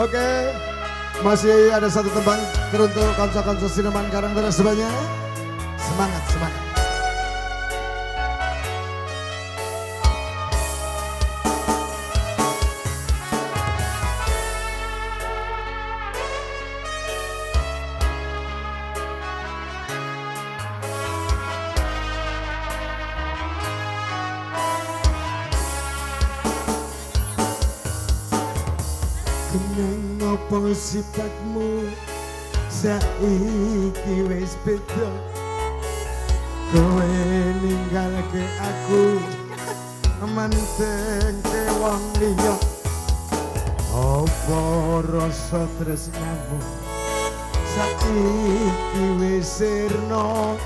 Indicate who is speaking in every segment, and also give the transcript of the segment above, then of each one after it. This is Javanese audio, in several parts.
Speaker 1: Oke, masih ada satu tembang teruntuk konsol-konsol Sineman Karang terus sebanyak. Semangat, semangat. Seneng apa sifatmu Saiki wis beda Kowe ninggal aku Manteng ke wong liya Apa rasa tresnamu Saiki wis sirna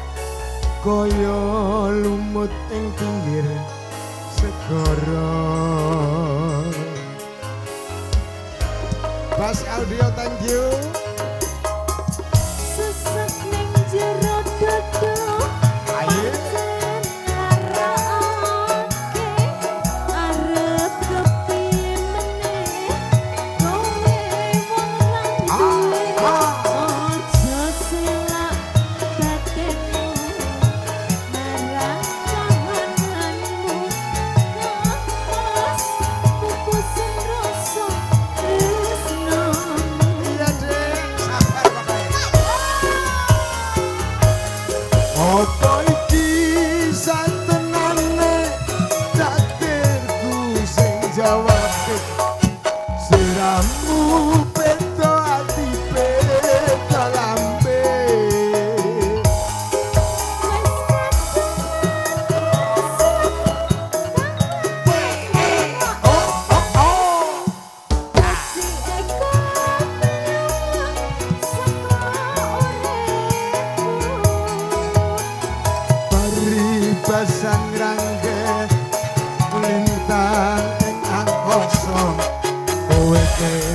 Speaker 1: Kaya lumut ing pinggir segara Mas Audio thank you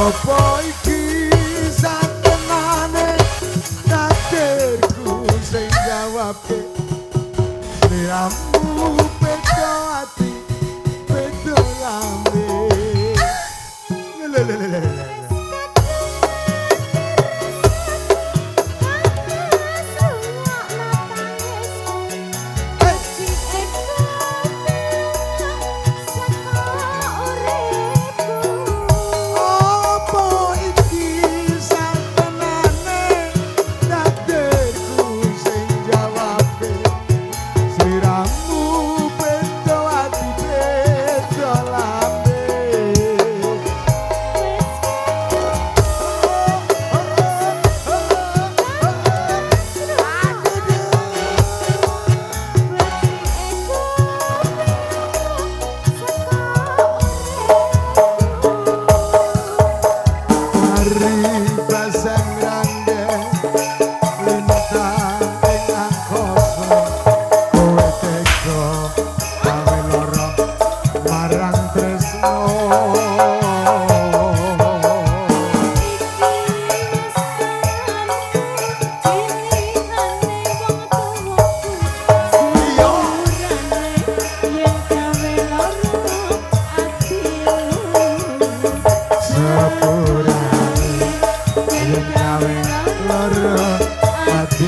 Speaker 1: Oh boy.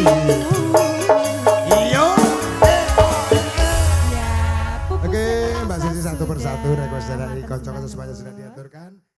Speaker 1: Iya. Oke, Mbak Sisi satu persatu request dari kanca-kanca semuanya sudah diaturkan.